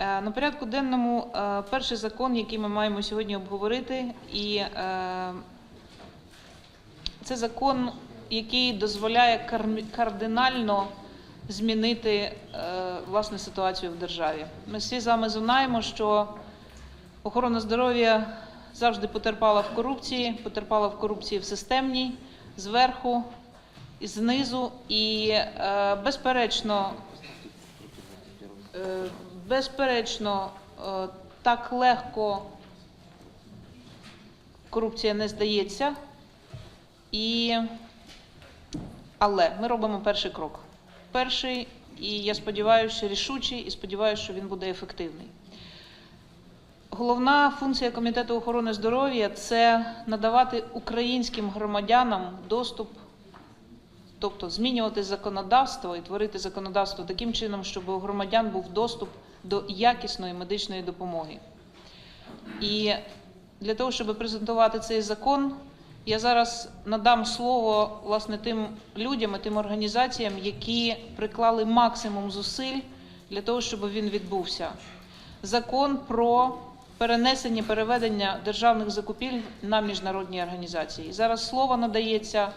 Е, На порядку денному е, перший закон, який ми маємо сьогодні обговорити, і е, це закон, який дозволяє кардинально змінити власне ситуацію в державі. Ми всі з вами знаємо, що охорона здоров'я завжди потерпала в корупції, потерпала в корупції в системній, зверху, і знизу, і безперечно, Безперечно, е, так легко корупція не здається. І... Але ми робимо перший крок. Перший, і я сподіваюся, рішучий, і сподіваюся, що він буде ефективний. Головна функція Комітету охорони здоров'я це надавати українським громадянам доступ Тобто змінювати законодавство і творити законодавство таким чином, щоб у громадян був доступ до якісної медичної допомоги. І для того, щоб презентувати цей закон, я зараз надам слово власне тим людям і тим організаціям, які приклали максимум зусиль для того, щоб він відбувся. Закон про перенесення переведення державних закупівель на міжнародні організації. І зараз слово надається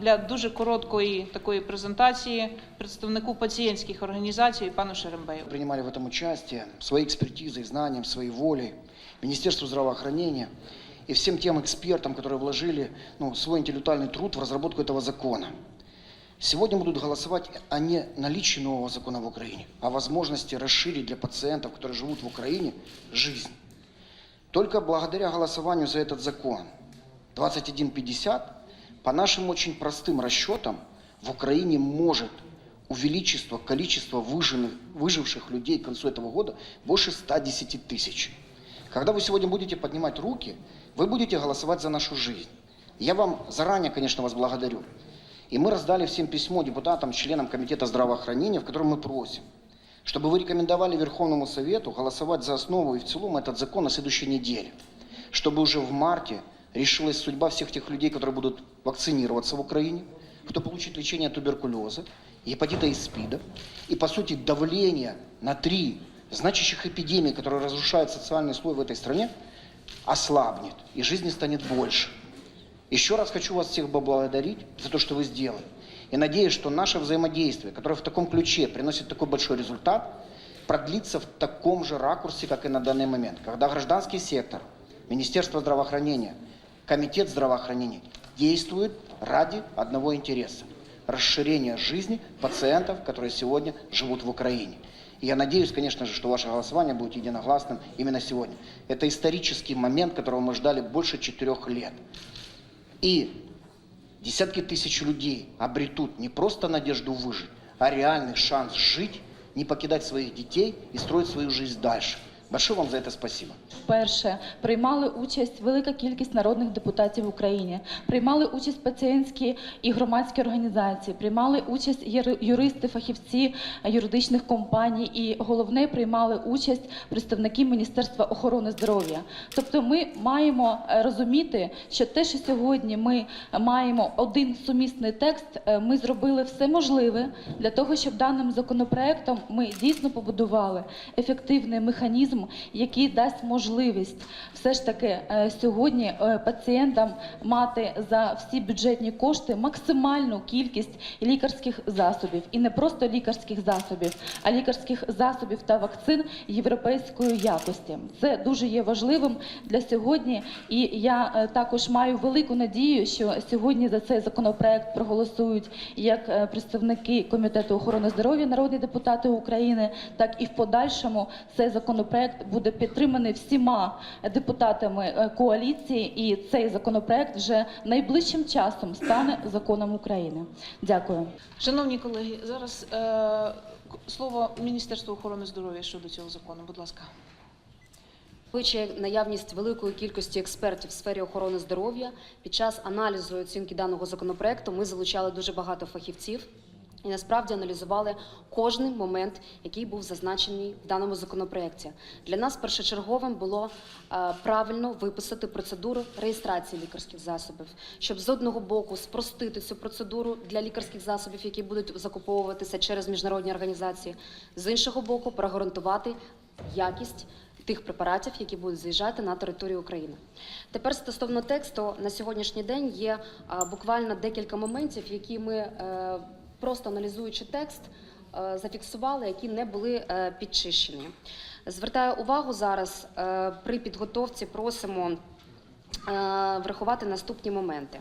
для дуже короткої такої презентації представнику пацієнтських організацій пану Шерембею. принимали в этом участие своей экспертизой, знанием, своей волей, Министерству здравоохранения и всем тем экспертам, которые вложили ну, свой интеллектуальный труд в разработку этого закона. Сегодня будут голосовать о не наличии нового закона в Украине, а о возможности расширить для пациентов, которые живут в Украине, жизнь. Только благодаря голосованию за этот закон 2150, по нашим очень простым расчетам, в Украине может увеличиться количество выживших, выживших людей к концу этого года больше 110 тысяч. Когда вы сегодня будете поднимать руки, вы будете голосовать за нашу жизнь. Я вам заранее, конечно, вас благодарю. И мы раздали всем письмо депутатам, членам Комитета здравоохранения, в котором мы просим, чтобы вы рекомендовали Верховному Совету голосовать за основу и в целом этот закон на следующей неделе, чтобы уже в марте решилась судьба всех тех людей, которые будут вакцинироваться в Украине, кто получит лечение от туберкулеза, гепатита и СПИДа, и, по сути, давление на три значащих эпидемии, которые разрушают социальный слой в этой стране, ослабнет, и жизни станет больше. Еще раз хочу вас всех поблагодарить за то, что вы сделали. И надеюсь, что наше взаимодействие, которое в таком ключе приносит такой большой результат, продлится в таком же ракурсе, как и на данный момент. Когда гражданский сектор, Министерство здравоохранения, Комитет здравоохранения действуют ради одного интереса – расширения жизни пациентов, которые сегодня живут в Украине. И я надеюсь, конечно же, что ваше голосование будет единогласным именно сегодня. Это исторический момент, которого мы ждали больше четырех лет. И десятки тысяч людей обретут не просто надежду выжить, а реальный шанс жить, не покидать своих детей и строить свою жизнь дальше. Большое вам за это спасибо. Вперше приймали участь велика кількість народних депутатів в Україні, приймали участь пацієнтські і громадські організації, приймали участь юри- юристи, фахівці юридичних компаній, і головне приймали участь представники Міністерства охорони здоров'я. Тобто, ми маємо е, розуміти, що те, що сьогодні ми маємо один сумісний текст, е, ми зробили все можливе для того, щоб даним законопроектом ми дійсно побудували ефективний механізм, який дасть можливість все ж таки е, сьогодні е, пацієнтам мати за всі бюджетні кошти максимальну кількість лікарських засобів, і не просто лікарських засобів, а лікарських засобів та вакцин європейської якості. Це дуже є важливим для сьогодні. І я е, також маю велику надію, що сьогодні за цей законопроект проголосують як представники комітету охорони здоров'я, народні депутати України, так і в подальшому цей законопроект буде підтриманий всіма депутатами е, коаліції, і цей законопроект вже найближчим часом стане законом України. Дякую. Шановні колеги, зараз е, слово Міністерству охорони здоров'я щодо цього закону. Будь ласка. Враховуючи наявність великої кількості експертів в сфері охорони здоров'я, під час аналізу і оцінки даного законопроекту ми залучали дуже багато фахівців. І насправді аналізували кожний момент, який був зазначений в даному законопроекті. Для нас першочерговим було е, правильно виписати процедуру реєстрації лікарських засобів, щоб з одного боку спростити цю процедуру для лікарських засобів, які будуть закуповуватися через міжнародні організації, з іншого боку, прогарантувати якість тих препаратів, які будуть заїжджати на територію України. Тепер стосовно тексту на сьогоднішній день є а, буквально декілька моментів, які ми е, просто аналізуючи текст, е, зафіксували, які не були е, підчищені. Звертаю увагу зараз е, при підготовці просимо врахувати наступні моменти.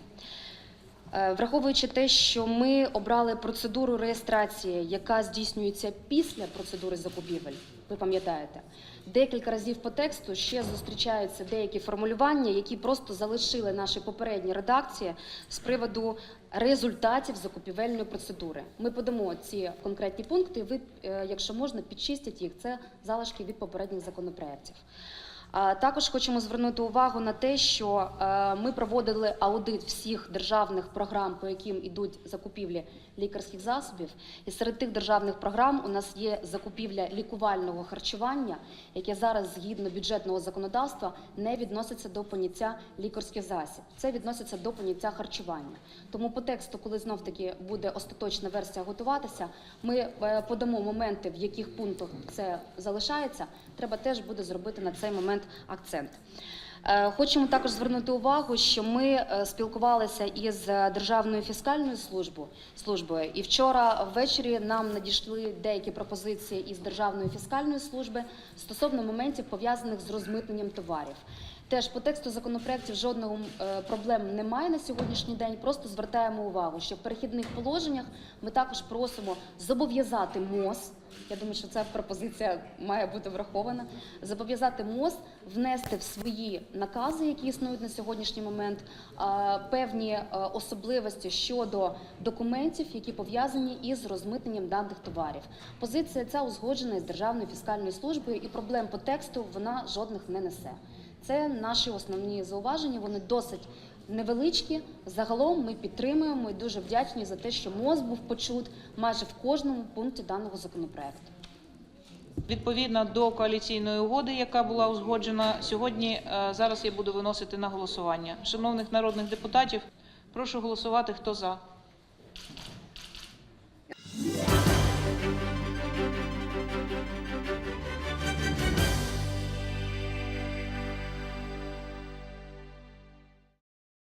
Враховуючи те, що ми обрали процедуру реєстрації, яка здійснюється після процедури закупівель, ви пам'ятаєте, декілька разів по тексту ще зустрічаються деякі формулювання, які просто залишили наші попередні редакції з приводу результатів закупівельної процедури. Ми подамо ці конкретні пункти. Ви, е, якщо можна, підчистять їх. Це залишки від попередніх законопроєктів. Також хочемо звернути увагу на те, що е, ми проводили аудит всіх державних програм, по яким ідуть закупівлі лікарських засобів. І серед тих державних програм у нас є закупівля лікувального харчування, яке зараз згідно бюджетного законодавства не відноситься до поняття лікарський засіб. Це відноситься до поняття харчування. Тому по тексту, коли знов таки буде остаточна версія готуватися, ми е, подамо моменти, в яких пунктах це залишається. Треба теж буде зробити на цей момент акцент. Е, Хочемо також звернути увагу, що ми е, спілкувалися із Державною фіскальною службою, службою, і вчора ввечері нам надійшли деякі пропозиції із Державної фіскальної служби стосовно моментів пов'язаних з розмитненням товарів. Теж по тексту законопроєктів жодного е, проблем немає на сьогоднішній день. Просто звертаємо увагу, що в перехідних положеннях ми також просимо зобов'язати МОЗ. Я думаю, що ця пропозиція має бути врахована. Зобов'язати МОЗ внести в свої накази, які існують на сьогоднішній момент, а, певні е, особливості щодо документів, які пов'язані із розмитненням даних товарів. Позиція ця узгоджена із Державною фіскальною службою, і проблем по тексту вона жодних не несе. Це наші основні зауваження. Вони досить невеличкі. Загалом ми підтримуємо і дуже вдячні за те, що МОЗ був почут майже в кожному пункті даного законопроекту. Відповідно до коаліційної угоди, яка була узгоджена сьогодні, е, зараз я буду виносити на голосування. Шановних народних депутатів, прошу голосувати. Хто за?